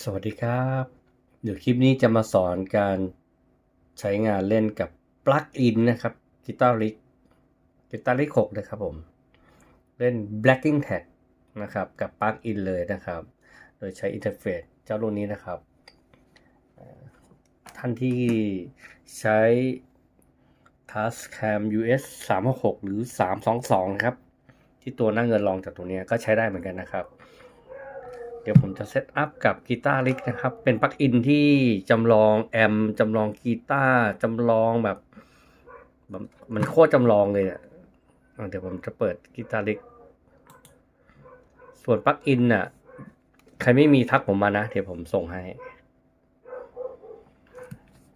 สวัสดีครับ เดี๋ยวคลิปนี้จะมาสอนการใช้งานเล่นกับปลั๊กอินนะครับกีตาร์ลิกกีตาร์ลิก6นะครับผม เล่น blacking tag นะครับ กับปลั๊กอินเลยนะครับ โดยใช้อินเทอร์เฟซเจ้ารุ่นนี้นะครับ ท่านที่ใช้ Tascam US 366หรือ 322 นะครับ ที่ตัวหน้าเงินรองจากตัวนี้ก็ใช้ได้เหมือนกันนะครับ เดี๋ยวผมจะเซตอัพกับกีตาร์ลิกนะครับ เป็นปลั๊กอินที่จำลองแอมจำลองกีตาร์จำลองแบบ มันโคตรจำลองเลยอะอะเดี๋ยวผมจะเปิดกีตาร์ลิกส่วนปลั๊กอินน่ะ ใครไม่มีทักผมมานะ เดี๋ยวผมส่งให้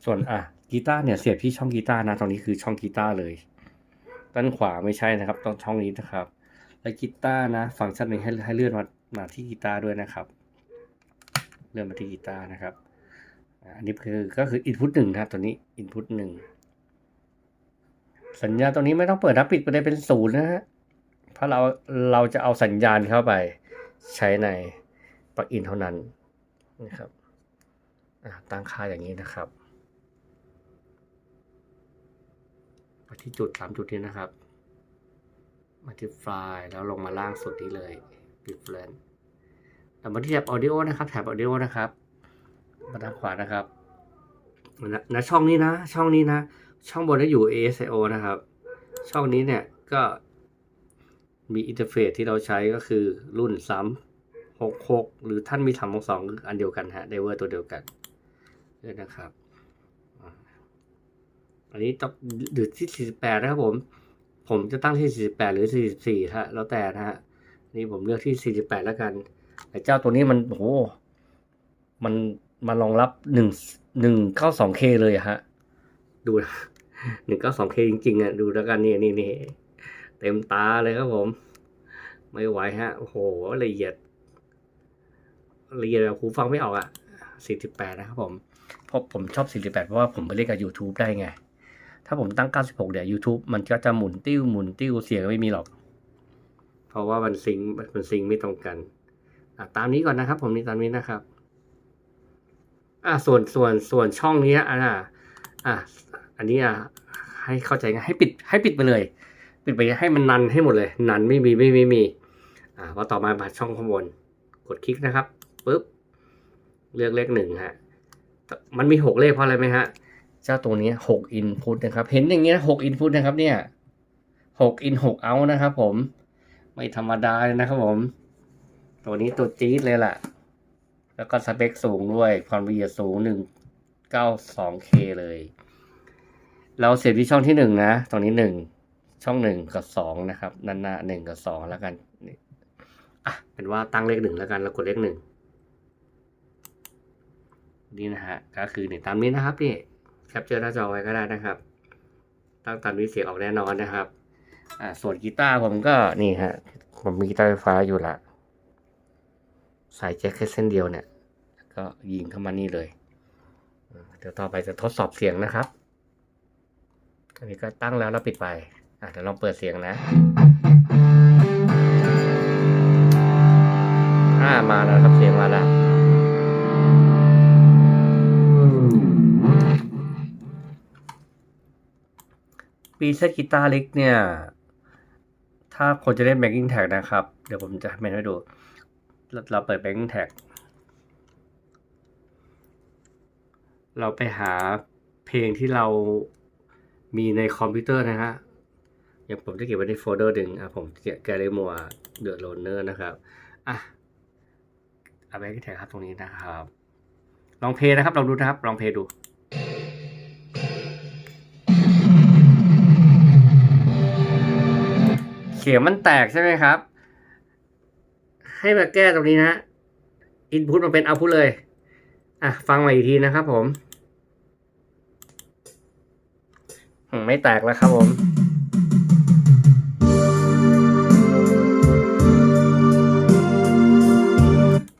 ส่วนอะกีตาร์เนี่ยเสียบที่ช่องกีตาร์นะ ตรงนี้คือช่องกีตาร์เลยด้านขวาไม่ใช่นะครับต้องช่องนี้นะครับ และกีตาร์นะ ฟังก์ชันหนึ่งให้ให้เลื่อนมา มาที่กีตาร์ด้วยนะครับเลื่อนมาที่กีตาร์นะครับ อันนี้คือก็คืออินพุตหนึ่งนะครับตัวนี้อินพุตหนึ่งสัญญาณตรงนี้ไม่ต้องเปิดนะปิดไปเลยเป็นศูนย์นะฮะเพราะเราเราจะเอาสัญญาณเข้าไปใช้ในปลั๊กอินเท่านั้นนะครับตั้งค่าอย่างนี้นะครับไปที่จุดสามจุดนี้นะครับ มาที่ไฟล์แล้วลงมาล่างสุดนี้เลย different มาที่แท็บ audio นะครับแท็บ audio นะครับมาทางขวานะครับนะช่องนี้นะ ช่องนี้นะ ช่องบนนั้นอยู่ ASIO นะครับ ช่องนี้เนี่ยก็มีอินเทอร์เฟซที่เราใช้ก็คือรุ่น 366 หรือท่านมี322คืออันเดียวกันฮะไดเวอร์ตัวเดียวกันด้วยนะครับ อันนี้ต้องหรือที่ 48 นะครับผม ผมจะตั้งที่ 48 หรือ 44ฮะแล้วแต่นะฮะ นี่ผมเลือกที่ 48 แล้วกัน แต่เจ้าตัวนี้มันโอ้โหมันมารองรับ1 192K เลยอะฮะ ดูนะ 192K จริงๆอะดูแล้วกันนี่นี่นี่เต็มตาเลยครับผม ไม่ไหวฮะ โอ้โหละเอียดละเอียดแบบหูฟังไม่ออกอะ 48 นะครับผมเพราะผมชอบ 48 เพราะว่าผมไปเล่นกับ YouTube ได้ไง ถ้าผมตั้ง 96 เดี๋ยว YouTube มันก็จะหมุนติ้วหมุนติ้วเสียงไม่มีหรอก ราะว่ามันซิงมันซิงไม่ตรงกันตามนี้ก่อนนะครับ ผมนี่ตามนี้นะครับอะส่วนส่วนส่วนช่องนี้อะอะอันนี้อะให้เข้าใจง่ายให้ปิดให้ปิดไปเลย ปิดไปให้มันนันให้หมดเลย นันไม่มีไม่ไม่มีอ่าพอต่อมามาช่องข้างบน กดคลิกนะครับปุ๊บเลือกเลขหนึ่งฮะมันมีหกเลขเพราะอะไรไหมฮะเจ้าตัวนี้หกอินพุตนะครับ เห็นอย่างเงี้ยหกอินพุตนะครับเนี่ยหกอินหกเอานะครับผม ไม่ธรรมดาเลยนะครับผม ตัวนี้ตัวจี๊ดเลยล่ะ แล้วก็สเปคสูงด้วย ความละเอียดสูงหนึ่งเก้าสองเคเลย เราเสียบที่ช่องที่หนึ่งนะ ตรงนี้หนึ่งช่องหนึ่งกับสองนะครับนันหน้าหนึ่งกับสองแล้วกันอะเป็นว่าตั้งเลขหนึ่งแล้วกัน แล้วกดเลขหนึ่งนี่นะฮะ ก็คือเนี่ยตามนี้นะครับนี่แคปเจอร์หน้าจอไว้ก็ได้นะครับ ตั้งตามนี้เสียงออกแน่นอนนะครับ อ่าส่วนกีตาร์ผมก็นี่ฮะ ผมมีกีตาร์ไฟฟ้าอยู่ละสายแจ็คแค่เส้นเดียวเนี่ย ก็ยิงเข้ามานี่เลยเดี๋ยวต่อไปจะทดสอบเสียงนะครับอันนี้ก็ตั้งแล้วแล้วปิดไปอะเดี๋ยวลองเปิดเสียงนะอ่ามาแล้วครับเสียงมาแล้วปีเซตกีตาร์เล็กเนี่ย ถ้าคนจะเล่น backing tag นะครับ เดี๋ยวผมจะเมนให้ดู เราเราเปิด backing tag เราไปหาเพลงที่เรามีในคอมพิวเตอร์นะฮะอย่างผมจะเก็บไว้ในโฟลเดอร์หนึ่งอะผมเก็บแกลเลมัวเดือดโลนเนอร์นะครับ อะเอา backing tag ครับตรงนี้นะครับ ลองเพลงนะครับ ลองดูนะครับ ลองเพลงดู เสียมันแตกใช่ไหมครับ ให้มาแก้ตรงนี้นะอินพุตมาเป็นเอาพุตเลย อะ ฟังใหม่อีกทีนะครับผมไม่แตกแล้วครับผม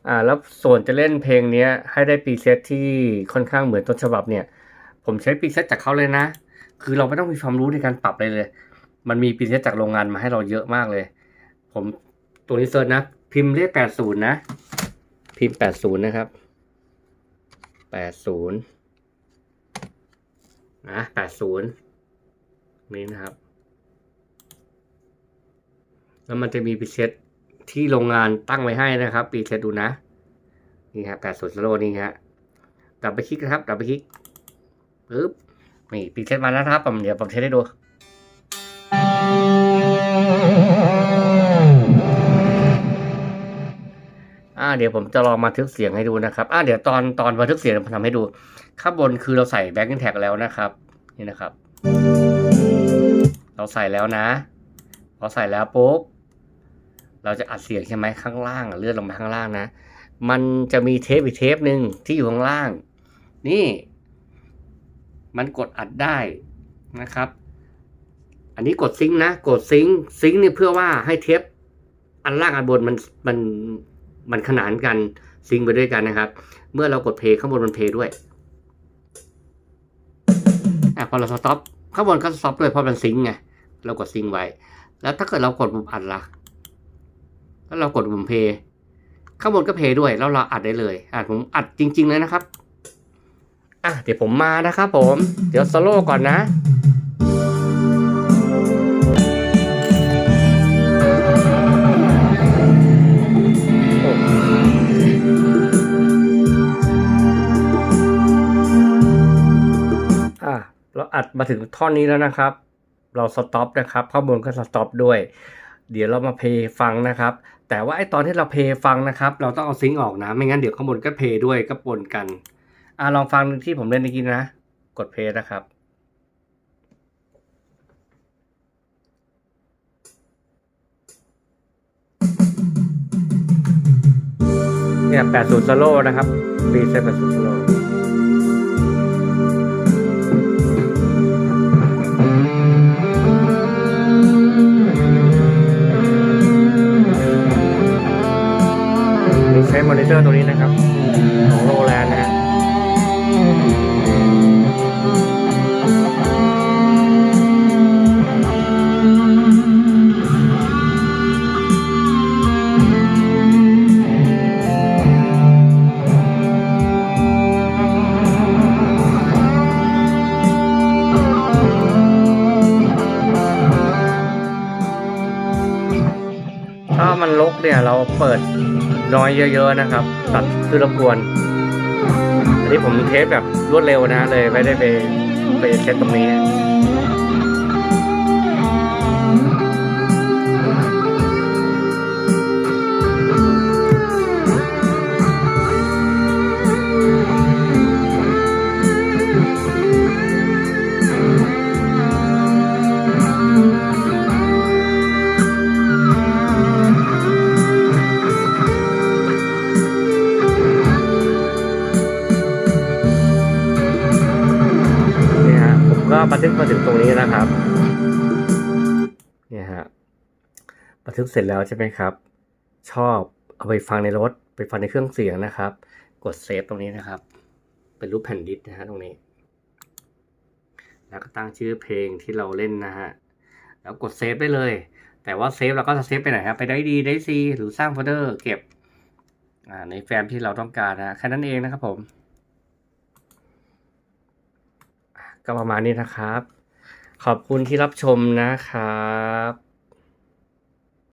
อ่าแล้วส่วนจะเล่นเพลงนี้ให้ได้ปีเซตที่ค่อนข้างเหมือนต้นฉบับเนี่ย ผมใช้ปีเซตจากเขาเลยนะ คือเราไม่ต้องมีความรู้ในการปรับเลยเลย มันมีปีเซตจากโรงงานมาให้เราเยอะมากเลย ผมตัวนี้เซิร์ชนะ พิมพ์เลขแปดศูนย์นะ พิมพ์แปดศูนย์นะครับแปดศูนย์นะแปดศูนย์นี่นะครับ แล้วมันจะมีปีเซตที่โรงงานตั้งไว้ให้นะครับ ปีเซตดูนะ นี่ครับแปดศูนย์โลนี่ฮะดับไปคลิกนะครับดับไปคลิกปึ๊บนี่ปีเซตมาแล้วนะครับผมเดี๋ยวผมเทสให้ดู อ่าเดี๋ยวผมจะลองมาทึกเสียงให้ดูนะครับอ่าเดี๋ยวตอนตอนบันทึกเสียงผมทำให้ดู ข้างบนคือเราใส่แบ็กอินแท็กแล้วนะครับ นี่นะครับ เราใส่แล้วนะพอใส่แล้วปุ๊บเราจะอัดเสียงใช่ไหมข้างล่างเลื่อนลงมาข้างล่างนะ มันจะมีเทปอีกเทปหนึ่งที่อยู่ข้างล่าง นี่ มันกดอัดได้นะครับ อันนี้กดซิงค์นะกดซิงค์ซิงค์เนี่ยเพื่อว่าให้เทปอันล่างอันบนมันมันมันขนานกันซิงค์ไปด้วยกันนะครับ เมื่อเรากดเพลย์ข้างบนมันเพลย์ด้วยอะพอเราสต็อปข้างบนก็สต็อปด้วยเพราะมันซิงค์ไงเรากดซิงค์ไว้ แล้วถ้าเกิดเรากดปุ่มอัดล่ะแล้วเรากดปุ่มเพลย์ข้างบนก็เพลย์ด้วย แล้วเราอัดได้เลยอะผมอัดจริง ๆ เลยนะครับ อะเดี๋ยวผมมานะครับผม เดี๋ยวโซโลก่อนนะ อัดมาถึงท่อนนี้แล้วนะครับ เราสต็อปนะครับ ข้างบนก็สต็อปด้วย เดี๋ยวเรามาเพย์ฟังนะครับ แต่ว่าไอตอนที่เราเพย์ฟังนะครับ เราต้องเอาซิงค์ออกนะ ไม่งั้นเดี๋ยวข้างบนก็เพย์ด้วยก็ปนกันอะลองฟังที่ผมเล่นเมื่อกี้นะ กดเพย์นะครับเนี่ย80สโลนะครับปีเซ80สโล ช้มอนิเตอร์ตัวนี้นะครับ ของโรแลนด์นะฮะถ้ามันลกเนี่ยเราเปิด น้อยเยอะๆนะครับ ตัดคือรบกวน อันนี้ผมเทสแบบรวดเร็วนะเลยไม่ได้ไปไปเซตตรงนี้ บันทึกมาถึงตรงนี้นะครับเนี่ยฮะบันทึกเสร็จแล้วใช่ไหมครับ ชอบเอาไปฟังในรถไปฟังในเครื่องเสียงนะครับ กดเซฟตรงนี้นะครับ เป็นรูปแผ่นดิสนะฮะตรงนี้ แล้วก็ตั้งชื่อเพลงที่เราเล่นนะฮะแล้วกดเซฟได้เลย แต่ว่าเซฟเราก็จะเซฟไปไหนครับไปได้ดีได้ซีหรือสร้างโฟลเดอร์เก็บในแฟ้มที่เราต้องการนะแค่นั้นเองนะครับผม ก็ประมาณนี้นะครับ ขอบคุณที่รับชมนะครับ